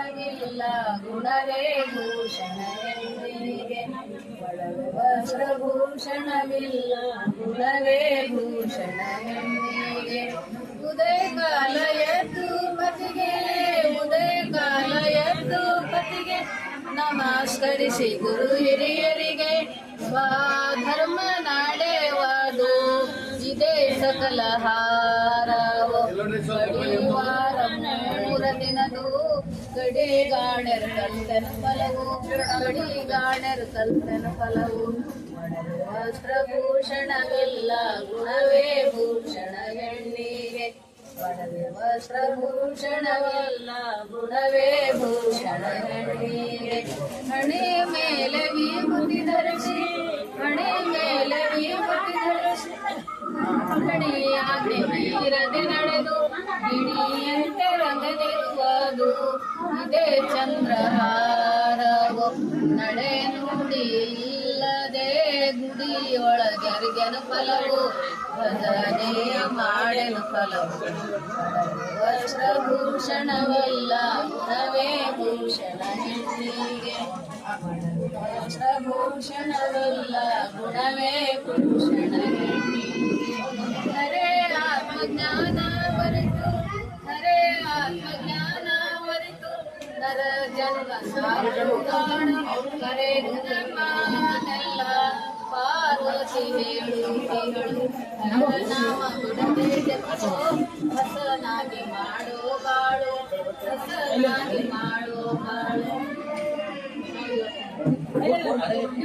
ಭೂಷಣವಿಲ್ಲ ಗುಣವೇ ಭೂಷಣ ಹೆಣ್ಣಿಗೆ ಒಡವೆ ವಸ್ತ್ರಭೂಷಣವಿಲ್ಲ ಗುಣವೇ ಭೂಷಣ ಹೆಣ್ಣಿಗೆ ಉದಯ ಕಾಲ ಎದ್ದು ಪತಿಗೆ ಉದಯ ಕಾಲ ಎದ್ದು ಪತಿಗೆ. ನಮಸ್ಕರಿಸಿ ಗುರು ಹಿರಿಯರಿಗೆ, ಸ್ವಧರ್ಮ ನಾಡೆವಾದು. ಇದೇ ಸಕಲ ಹಾರವು. ಮೂರ ದಿನದು ಗಡಿಗಾಣೆರ್ ಕಲ್ತನ ಫಲವು, ಗಡಿಗಾಣೆರ್ ಕಲ್ತನ ಫಲವು. ವಸ್ತ್ರಭೂಷಣವೆಲ್ಲ ಗುಣವೇ ಭೂಷಣ ಹೆಣ್ಣಿಗೆ. ವಸ್ತ್ರಭೂಷಣವೆಲ್ಲ ಗುಣವೇ ಭೂಷಣ ಹೆಣ್ಣಿಗೆ. ಹಣೆ ಮೇಲೆ ವಿಭೂತಿ ಧರಿಸಿ, ಹಣೆ ಮೇಲೆ ವಿಭೂತಿ ಧರಿಸಿ. ಹಣಿಯಾಗಿ ನಡೆದು ಗಿಣಿಯಂತೆ ರಂಗನಿರುವುದು ಇದೇ ಚಂದ್ರಹಾರವು ನಡೆ ನುಡಿ ಇಲ್ಲದೆ ಗುಡಿಯೊಳಗರಿಗೆನು ಫಲವು, ಭಜನೆಯ ಮಾಡೆನು ಫಲವು. ವಸ್ತ್ರಭೂಷಣವಲ್ಲ ಗುಣವೇ ಭೂಷಣ ಹೆಣ್ಣಿಗೆ. ವಸ್ತ್ರಭೂಷಣವಲ್ಲ ಗುಣವೇ ಭೂಷಣ ಜನ್ಮ ಕರೆ ಧರ್ಮನೆಲ್ಲ ಪಾರ್ವತಿ ಹೇಳು ಹೇಳು ಹರ ನಾಮ ಹಸನಾಗಿ ಮಾಡೋ ಬಾಳು ಹಸನಾಗಿ ಮಾಡೋ ಬಾಳು